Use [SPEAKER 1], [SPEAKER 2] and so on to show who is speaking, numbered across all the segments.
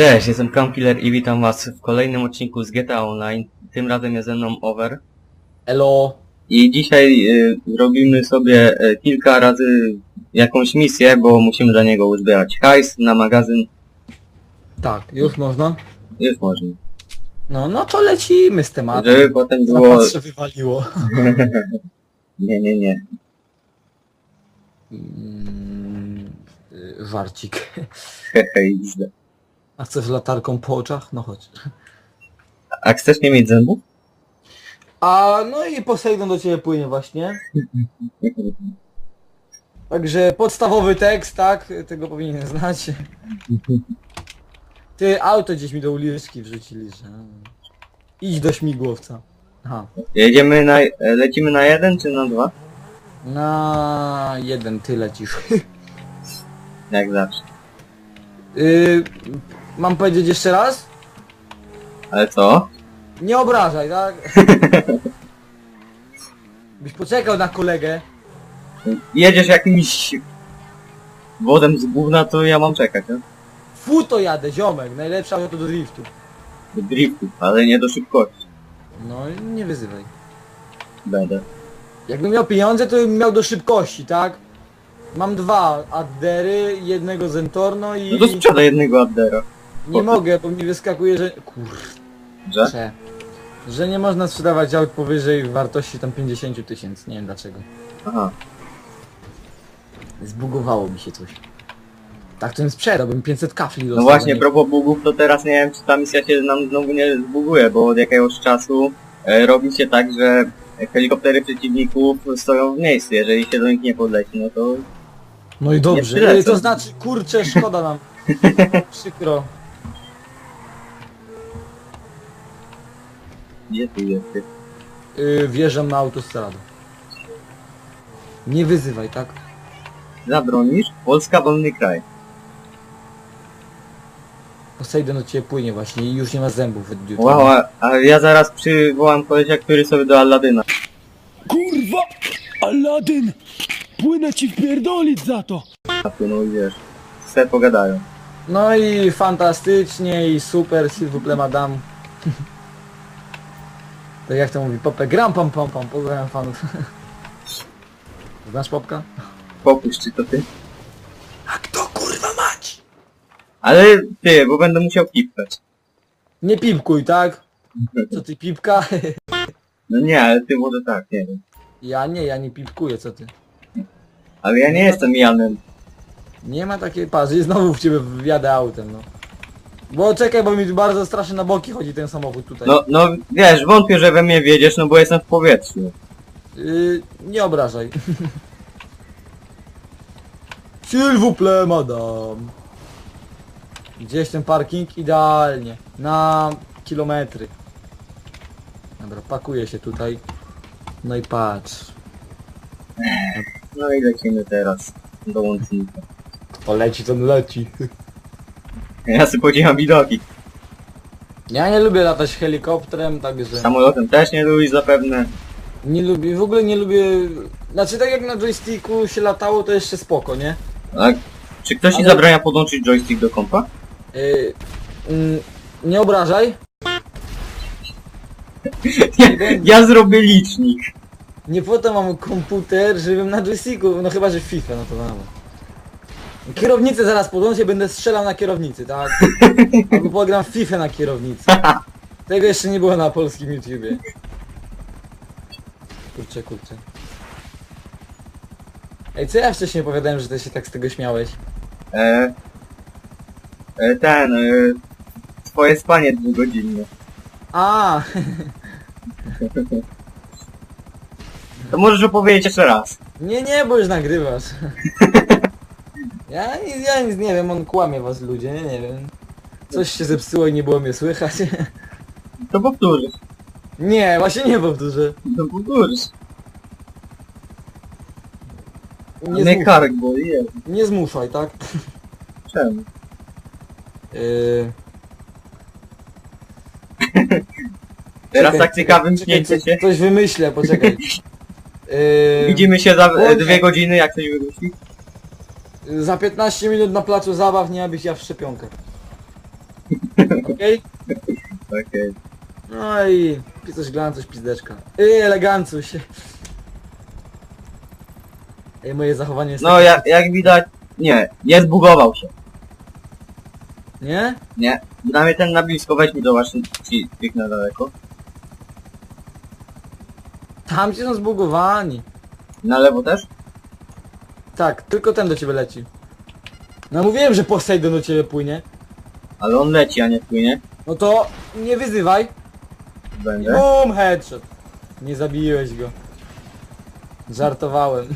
[SPEAKER 1] Cześć, jestem Crown Killer i witam was w kolejnym odcinku z GTA Online. Tym razem jest ze mną Over.
[SPEAKER 2] Elo.
[SPEAKER 1] I dzisiaj y, robimy sobie y, kilka razy jakąś misję, bo musimy za niego uzbierać hajs na magazyn.
[SPEAKER 2] Tak, już można?
[SPEAKER 1] Już można.
[SPEAKER 2] No, no to lecimy z tematem.
[SPEAKER 1] Żeby potem było...
[SPEAKER 2] Zapas się wywaliło.
[SPEAKER 1] Nie, nie, nie.
[SPEAKER 2] Mm, y, Żarcik.
[SPEAKER 1] Hehe, XD.
[SPEAKER 2] A chcesz latarką po oczach? No chodź.
[SPEAKER 1] A chcesz nie mieć zębów?
[SPEAKER 2] A no i Poseidon do ciebie płynie właśnie. Także podstawowy tekst, tak? Tego powinien znać. Ty, auto gdzieś mi do uliczki wrzucili, że... Idź do śmigłowca. Aha.
[SPEAKER 1] Jedziemy na... Lecimy na jeden czy na dwa?
[SPEAKER 2] Na jeden ty lecisz.
[SPEAKER 1] Jak zawsze.
[SPEAKER 2] Yy, mam powiedzieć jeszcze raz?
[SPEAKER 1] Ale co?
[SPEAKER 2] Nie obrażaj, tak? Byś poczekał na kolegę.
[SPEAKER 1] Jedziesz jakimś... Wodem z gówna, to ja mam czekać, no?
[SPEAKER 2] Futo jadę, ziomek. Najlepsze auto do driftu.
[SPEAKER 1] Do driftu, ale nie do szybkości.
[SPEAKER 2] No i nie wyzywaj.
[SPEAKER 1] Będę.
[SPEAKER 2] Jakbym miał pieniądze, to bym miał do szybkości, tak? Mam dwa Addery, jednego Zentorno i...
[SPEAKER 1] No to sprzedaj jednego Abdera.
[SPEAKER 2] Nie mogę, bo mi wyskakuje, że...
[SPEAKER 1] Że?
[SPEAKER 2] Kurczę. Że nie można sprzedawać aut powyżej wartości tam 50 tysięcy. Nie wiem dlaczego.
[SPEAKER 1] Aha.
[SPEAKER 2] Zbugowało mi się coś. Tak to bym sprzedał, bym 500 kafli
[SPEAKER 1] No
[SPEAKER 2] dostał.
[SPEAKER 1] właśnie,
[SPEAKER 2] nie?
[SPEAKER 1] propos bugów, to teraz nie wiem, czy ta misja się nam znowu nie zbuguje, bo od jakiegoś czasu e, robi się tak, że helikoptery przeciwników stoją w miejscu. Jeżeli się do nich nie podleci, no to...
[SPEAKER 2] No i dobrze,
[SPEAKER 1] tyle,
[SPEAKER 2] to
[SPEAKER 1] co-
[SPEAKER 2] znaczy, kurczę, szkoda nam. Przykro.
[SPEAKER 1] Gdzie ty jesteś?
[SPEAKER 2] Yy, wjeżdżam na autostradę. Nie wyzywaj, tak?
[SPEAKER 1] Zabronisz? Polska wolny kraj.
[SPEAKER 2] Poseidon do ciebie płynie właśnie i już nie ma zębów. jutra.
[SPEAKER 1] Wow, a, a ja zaraz przywołam kolesia, który sobie do Alladyna.
[SPEAKER 3] Kurwa! Aladyn! Płynę ci wpierdolić za to!
[SPEAKER 1] napłynął i wiesz, se pogadają.
[SPEAKER 2] No i fantastycznie i super, s'il vous plaît madame. tak jak to mówi Popę, gram pam pam pam, pozdrawiam fanów. Znasz Popka?
[SPEAKER 1] Popuść, czy to ty?
[SPEAKER 2] A kto kurwa mać?
[SPEAKER 1] Ale ty, bo będę musiał pipkać.
[SPEAKER 2] Nie pipkuj, tak? Co ty pipka?
[SPEAKER 1] No nie, ale ty może tak, nie wiem.
[SPEAKER 2] ja nie, ja nie pipkuję, co ty?
[SPEAKER 1] Ale ja nie jestem Janem.
[SPEAKER 2] Nie ma takiej parzy znowu w ciebie wjadę autem, no. Bo czekaj, bo mi bardzo strasznie na boki chodzi ten samochód tutaj.
[SPEAKER 1] No, no wiesz, wątpię, że we mnie wiedziesz, no bo jestem w powietrzu.
[SPEAKER 2] Yy, nie obrażaj. S'il vous plaît, madame. Gdzieś ten parking idealnie. Na kilometry. Dobra, pakuję się tutaj. No i patrz.
[SPEAKER 1] No i lecimy teraz do łącznika.
[SPEAKER 2] To leci, to leci.
[SPEAKER 1] Ja sobie podziwiam widoki.
[SPEAKER 2] Ja nie lubię latać helikopterem, także...
[SPEAKER 1] Samolotem też nie lubisz zapewne.
[SPEAKER 2] Nie lubię, w ogóle nie lubię... Znaczy tak jak na joysticku się latało, to jeszcze spoko, nie?
[SPEAKER 1] A czy ktoś ci
[SPEAKER 2] Ale-
[SPEAKER 1] zabrania podłączyć joystick do kompa?
[SPEAKER 2] Yy, mm, nie obrażaj.
[SPEAKER 1] Ja, ja zrobię licznik.
[SPEAKER 2] Nie po to mam komputer, żebym na joysticku, no chyba, że w FIFA, no to mamy. Kierownicę zaraz podłączę, będę strzelał na kierownicy, tak? Albo pogram w FIFA na kierownicy. Tego jeszcze nie było na polskim YouTubie. Kurczę, kurczę. Ej, co ja wcześniej opowiadałem, że ty się tak z tego śmiałeś?
[SPEAKER 1] E, e, ten, e, twoje spanie dwugodzinne.
[SPEAKER 2] A,
[SPEAKER 1] To możesz opowiedzieć jeszcze raz.
[SPEAKER 2] nie, nie, bo już nagrywasz. Ja, nic- ja nic nie wiem, on kłamie was ludzie, nie, nie wiem. Coś się zepsuło i nie było mnie słychać.
[SPEAKER 1] To powtórzysz.
[SPEAKER 2] Nie, właśnie nie powtórzę.
[SPEAKER 1] To powtórzysz.
[SPEAKER 2] Nie,
[SPEAKER 1] Nie
[SPEAKER 2] zmuszaj,
[SPEAKER 1] kark, bo jest.
[SPEAKER 2] nie zmuszaj, tak?
[SPEAKER 1] Czemu?
[SPEAKER 2] Yy...
[SPEAKER 1] Teraz tak ciekawym
[SPEAKER 2] czekaj,
[SPEAKER 1] się.
[SPEAKER 2] Coś wymyślę, poczekaj. Yy...
[SPEAKER 1] Widzimy się za e, dwie godziny, jak coś wymyśli.
[SPEAKER 2] Za 15 minut na placu zabaw nie abyś ja w szczepionkę. Okej?
[SPEAKER 1] Okej.
[SPEAKER 2] No i coś glancuś pizdeczka. Ej, elegancuś. Ej, moje zachowanie jest
[SPEAKER 1] No
[SPEAKER 2] takie-
[SPEAKER 1] jak, jak widać, nie, nie zbugował się.
[SPEAKER 2] Nie?
[SPEAKER 1] Nie. Mnie ten na blisko, weź mi zobacz, ci tych na daleko.
[SPEAKER 2] Tam ci są zbugowani.
[SPEAKER 1] Na lewo też?
[SPEAKER 2] Tak, tylko ten do ciebie leci. No mówiłem, że Poseidon do ciebie płynie.
[SPEAKER 1] Ale on leci, a nie płynie.
[SPEAKER 2] No to nie wyzywaj.
[SPEAKER 1] Będę.
[SPEAKER 2] Boom, headshot. Nie zabiłeś go. Żartowałem.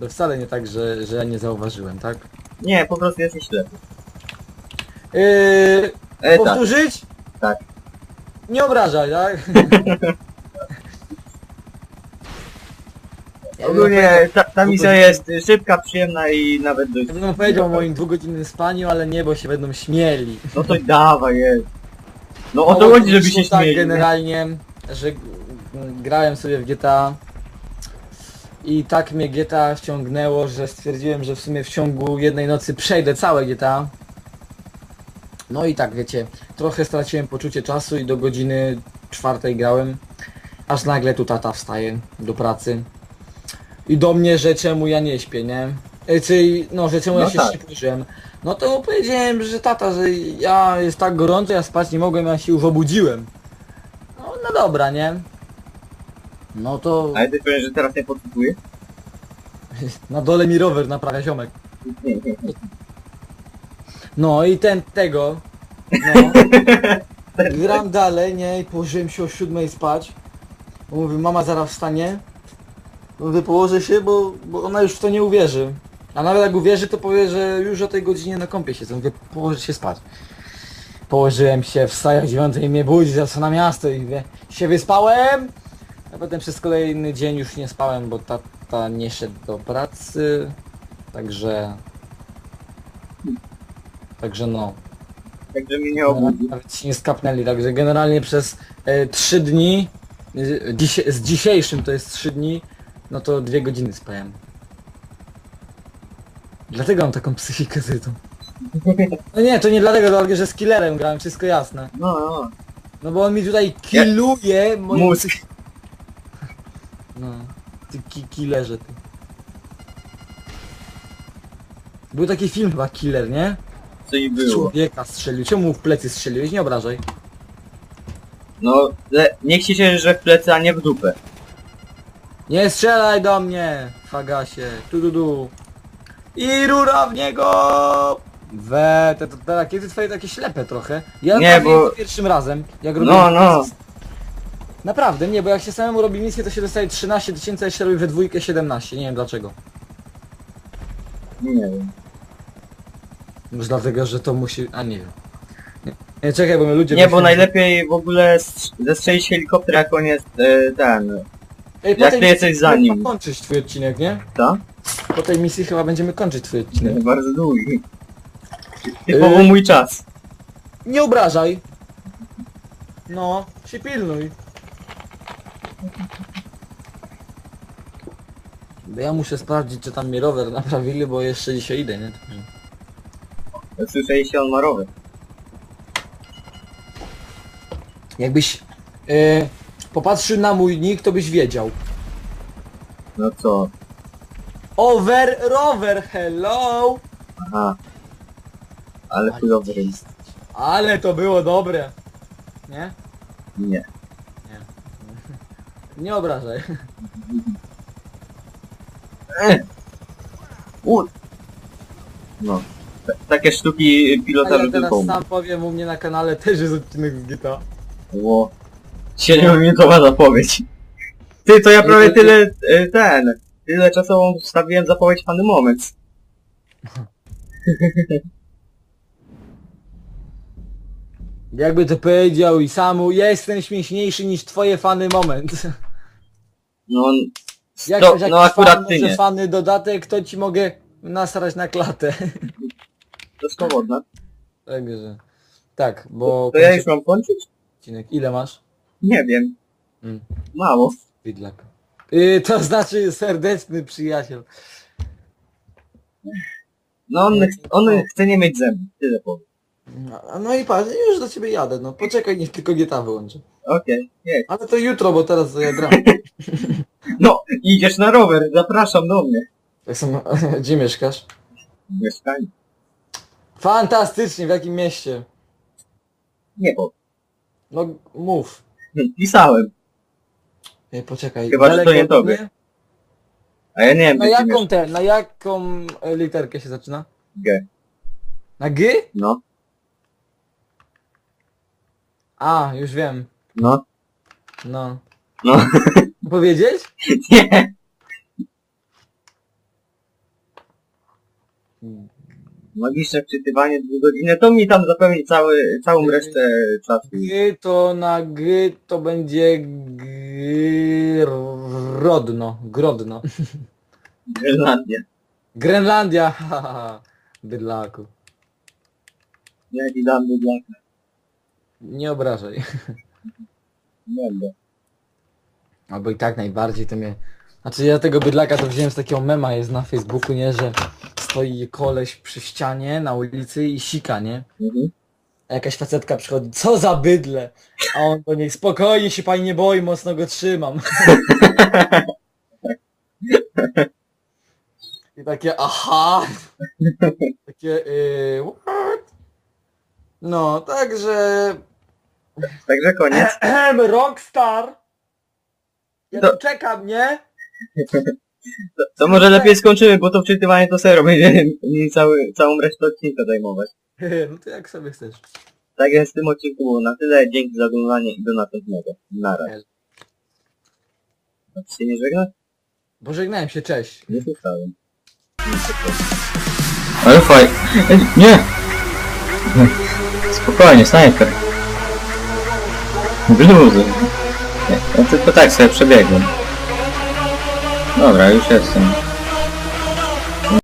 [SPEAKER 2] To wcale nie tak, że, że ja nie zauważyłem, tak?
[SPEAKER 1] Nie, po prostu jesteś ślepy.
[SPEAKER 2] Yy,
[SPEAKER 1] E, tak.
[SPEAKER 2] powtórzyć?
[SPEAKER 1] Tak.
[SPEAKER 2] Nie obrażaj, tak? Ja bym
[SPEAKER 1] Ogólnie ta, ta misja jest szybka, przyjemna i nawet dość...
[SPEAKER 2] Ja bym powiedział o moim dwugodzinnym spaniu, ale nie, bo się będą śmieli.
[SPEAKER 1] No to dawaj, jest. No o to chodzi, żeby się
[SPEAKER 2] tak
[SPEAKER 1] śmieli. nie?
[SPEAKER 2] generalnie, że g- grałem sobie w GTA i tak mnie GTA wciągnęło, że stwierdziłem, że w sumie w ciągu jednej nocy przejdę całe GTA. No i tak wiecie, trochę straciłem poczucie czasu i do godziny czwartej grałem, aż nagle tu tata wstaje do pracy. I do mnie, że czemu ja nie śpię, nie? E, Czyli, no, że czemu ja
[SPEAKER 1] No
[SPEAKER 2] się
[SPEAKER 1] tak.
[SPEAKER 2] szybciłem. No to powiedziałem, że tata, że ja jest tak gorąco, ja spać nie mogłem, ja się już obudziłem. No, no dobra, nie? No to
[SPEAKER 1] Ale ty powiesz, że teraz nie podsłuchujesz?
[SPEAKER 2] na dole mi rower naprawia ziomek.
[SPEAKER 1] Nie, nie.
[SPEAKER 2] No i ten, tego, no, gram dalej, nie, i położyłem się o siódmej spać. Bo mówię, mama zaraz wstanie. Mówię, położę się, bo, bo ona już w to nie uwierzy. A nawet jak uwierzy, to powie, że już o tej godzinie na kąpie się. Mówię, położę się spać. Położyłem się, wstaję o dziewiątej mnie budzi, zaraz na miasto i mówię, się wyspałem. A potem przez kolejny dzień już nie spałem, bo tata nie szedł do pracy. Także... Także no.
[SPEAKER 1] Także mnie nie obudzi.
[SPEAKER 2] Nawet się nie skapnęli, także generalnie przez e, 3 dni, e, z dzisiejszym to jest 3 dni, no to 2 godziny spałem. Dlatego mam taką psychikę zytą. No nie, to nie dlatego, dlatego że z killerem grałem, wszystko jasne.
[SPEAKER 1] No, no.
[SPEAKER 2] No bo on mi tutaj killuje moją
[SPEAKER 1] Mózg.
[SPEAKER 2] No, ty ki killerze ty. Był taki film chyba Killer, nie?
[SPEAKER 1] Co i było.
[SPEAKER 2] Człowieka strzelił. Czemu mu w plecy strzeliłeś? Nie obrażaj.
[SPEAKER 1] No, le, niech się cieszy, że w plecy, a nie w dupę.
[SPEAKER 2] Nie strzelaj do mnie, fagasie. Tu du du. I rura w niego! We, te, te, te rakiety twoje takie ślepe trochę. Ja
[SPEAKER 1] Nie,
[SPEAKER 2] nie,
[SPEAKER 1] bo-
[SPEAKER 2] bo... pierwszym razem, jak robię...
[SPEAKER 1] No, no.
[SPEAKER 2] Naprawdę, nie, bo jak się samemu robi misję, to się dostaje 13 tysięcy, a jak się robi we dwójkę 17. Nie wiem dlaczego.
[SPEAKER 1] Nie wiem.
[SPEAKER 2] Może dlatego, że to musi... A nie wiem. Nie, nie czekaj, bo my ludzie...
[SPEAKER 1] Nie, bo
[SPEAKER 2] że-
[SPEAKER 1] najlepiej w ogóle strz- zestrzelić helikopter, jak on jest e, ten.
[SPEAKER 2] Ej,
[SPEAKER 1] jak ty jesteś za nim.
[SPEAKER 2] kończyć twój odcinek, nie?
[SPEAKER 1] Co?
[SPEAKER 2] Po tej misji chyba będziemy kończyć twój odcinek.
[SPEAKER 1] Bardzo długi. Typowo
[SPEAKER 2] Yy.
[SPEAKER 1] mój czas.
[SPEAKER 2] Nie obrażaj. No, się pilnuj. Bo ja muszę sprawdzić, czy tam mi rower naprawili, bo jeszcze dzisiaj idę, nie? Także-
[SPEAKER 1] Słyszeliście on ma rower.
[SPEAKER 2] Jakbyś e, popatrzył na mój nick, to byś wiedział.
[SPEAKER 1] No co?
[SPEAKER 2] Over rower, hello!
[SPEAKER 1] Aha. Ale chujowy rym.
[SPEAKER 2] Ale to było dobre. Nie?
[SPEAKER 1] Nie.
[SPEAKER 2] Nie obrażaj.
[SPEAKER 1] U. No. Takie sztuki
[SPEAKER 2] A
[SPEAKER 1] pilota
[SPEAKER 2] ja teraz
[SPEAKER 1] rzutu
[SPEAKER 2] sam powiem, u mnie na kanale też jest odcinek z GTA.
[SPEAKER 1] Ło. 7-minutowa zapowiedź. Ty, to ja prawie tyle, e, ten, tyle czasową wstawiłem zapowiedź Funny Moments.
[SPEAKER 2] Jakby to powiedział i samu, jestem śmieszniejszy niż twoje fany moment.
[SPEAKER 1] No,
[SPEAKER 2] Jak
[SPEAKER 1] sto,
[SPEAKER 2] ktoś jakiś
[SPEAKER 1] no akurat
[SPEAKER 2] fan
[SPEAKER 1] ty
[SPEAKER 2] może
[SPEAKER 1] nie.
[SPEAKER 2] fany dodatek, to ci mogę nasrać na klatę.
[SPEAKER 1] To swobodne.
[SPEAKER 2] Także... Tak, bo...
[SPEAKER 1] To ja już mam kończyć?
[SPEAKER 2] odcinek. Ile masz?
[SPEAKER 1] Nie wiem.
[SPEAKER 2] Mm.
[SPEAKER 1] Mało.
[SPEAKER 2] Widlak. Yy, to znaczy serdeczny przyjaciel.
[SPEAKER 1] No on, on chce nie mieć zębów, tyle powiem.
[SPEAKER 2] No, no i patrz, już do ciebie jadę, no poczekaj, niech tylko GTA wyłączę.
[SPEAKER 1] Okej, nie.
[SPEAKER 2] Ale to jutro, bo teraz ja gram.
[SPEAKER 1] No, idziesz na rower, zapraszam do mnie.
[SPEAKER 2] Tak samo, gdzie mieszkasz?
[SPEAKER 1] Mieszkanie.
[SPEAKER 2] Fantastycznie, w jakim mieście?
[SPEAKER 1] Nie powiem.
[SPEAKER 2] No mów.
[SPEAKER 1] Pisałem.
[SPEAKER 2] Ej, poczekaj.
[SPEAKER 1] Chyba, że to nie tobie. A ja nie wiem,
[SPEAKER 2] Na jaką
[SPEAKER 1] mieszkasz.
[SPEAKER 2] te, na jaką e, literkę się zaczyna?
[SPEAKER 1] G.
[SPEAKER 2] Na G?
[SPEAKER 1] No,
[SPEAKER 2] A, już wiem.
[SPEAKER 1] no,
[SPEAKER 2] No.
[SPEAKER 1] no.
[SPEAKER 2] Powiedzieć?
[SPEAKER 1] nie. Magiczne wczytywanie dwie godziny, to mi tam zapewni cały, całą resztę czasu.
[SPEAKER 2] G to na G to będzie Grodno. Grodno.
[SPEAKER 1] Grenlandia.
[SPEAKER 2] Grenlandia, haha. Bydlaku.
[SPEAKER 1] Ci dam bydlaka.
[SPEAKER 2] Nie obrażaj.
[SPEAKER 1] Nie będę.
[SPEAKER 2] Albo i tak najbardziej to mnie... Znaczy ja tego bydlaka to wziąłem z takiego mema jest na Facebooku, nie? Że stoi koleś przy ścianie na ulicy i sika, nie?
[SPEAKER 1] Mhm.
[SPEAKER 2] A jakaś facetka przychodzi, co za bydle? A on do niej, spokojnie się pani nie boi, mocno go trzymam. I takie, aha. Takie, yy, what? No, także...
[SPEAKER 1] Także koniec.
[SPEAKER 2] Rockstar! Ja
[SPEAKER 1] Do-
[SPEAKER 2] tu czekam, nie?
[SPEAKER 1] To, może lepiej skończymy, bo to wczytywanie to serio będzie cały, całą resztę odcinka zajmować.
[SPEAKER 2] No to jak sobie chcesz.
[SPEAKER 1] Tak więc w tym odcinku było na tyle. Dzięki za oglądanie i do następnego. Na razie. A ty się nie żegnasz?
[SPEAKER 2] Bo żegnałem się, cześć.
[SPEAKER 1] Nie słyszałem. Ale faj... Nie! Spokojnie, snajper. Wyluzuj. Ja tylko tak sobie przebiegłem. Dobra, już jestem.